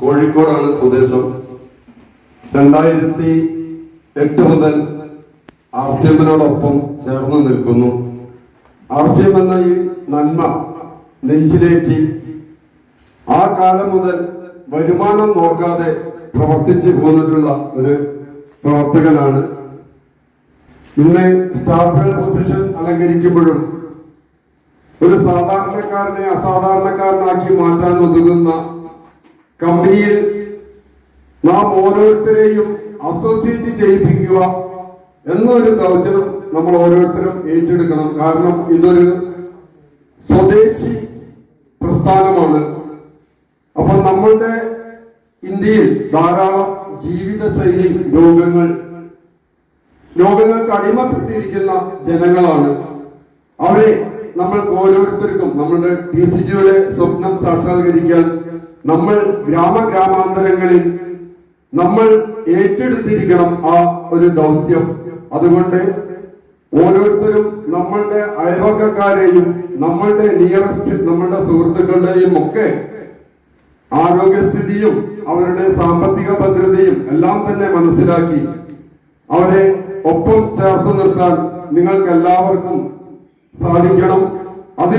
കോഴിക്കോടാണ് സ്വദേശം. രണ്ടായിരത്തി എട്ട് മുതൽ ആർ സി എമ്മിനോടൊപ്പം ചേർന്ന് നിൽക്കുന്നു. ആർ സി എം എന്ന ഈ നന്മ നെഞ്ചിലേറ്റി ആ കാലം മുതൽ വരുമാനം നോക്കാതെ പ്രവർത്തിച്ചു പോന്നിട്ടുള്ള ഒരു പ്രവർത്തകനാണ്. ഇന്ന് സ്റ്റാഫ് പൊസിഷൻ അലങ്കരിക്കുമ്പോഴും ഒരു സാധാരണക്കാരനെ അസാധാരണക്കാരനാക്കി മാറ്റാൻ ഒതുങ്ങുന്ന കമ്പനിയിൽ നാം ഓരോരുത്തരെയും അസോസിയേറ്റ് ചെയ്യിപ്പിക്കുക എന്നൊരു ദൗത്യം നമ്മൾ ഓരോരുത്തരും ഏറ്റെടുക്കണം. കാരണം ഇതൊരു സ്വദേശി പ്രസ്ഥാനമാണ്. അപ്പോൾ നമ്മളുടെ ഇന്ത്യയിൽ ധാരാളം ജീവിതശൈലി രോഗങ്ങൾ രോഗങ്ങൾക്ക് അടിമപ്പെട്ടിരിക്കുന്ന ജനങ്ങളാണ്. അവരെ നമ്മൾ ഓരോരുത്തർക്കും നമ്മുടെ ടി സി ജിയുടെ സ്വപ്നം സാക്ഷാത്കരിക്കാൻ നമ്മൾ ഗ്രാമഗ്രാമാന്തരങ്ങളിൽ നമ്മൾ ഏറ്റെടുത്തിരിക്കണം ആ ഒരു ദൗത്യം. അതുകൊണ്ട് ഓരോരുത്തരും നമ്മളുടെ അയൽവക്കക്കാരെയും നമ്മളുടെ നിയറസ്റ്റ് നമ്മളുടെ സുഹൃത്തുക്കളുടെയും ഒക്കെ ആരോഗ്യസ്ഥിതിയും അവരുടെ സാമ്പത്തിക ഭദ്രതയും എല്ലാം തന്നെ മനസ്സിലാക്കി അവരെ ഒപ്പം ചേർത്ത് നിർത്താൻ നിങ്ങൾക്ക് എല്ലാവർക്കും സാധിക്കണം. അതിൽ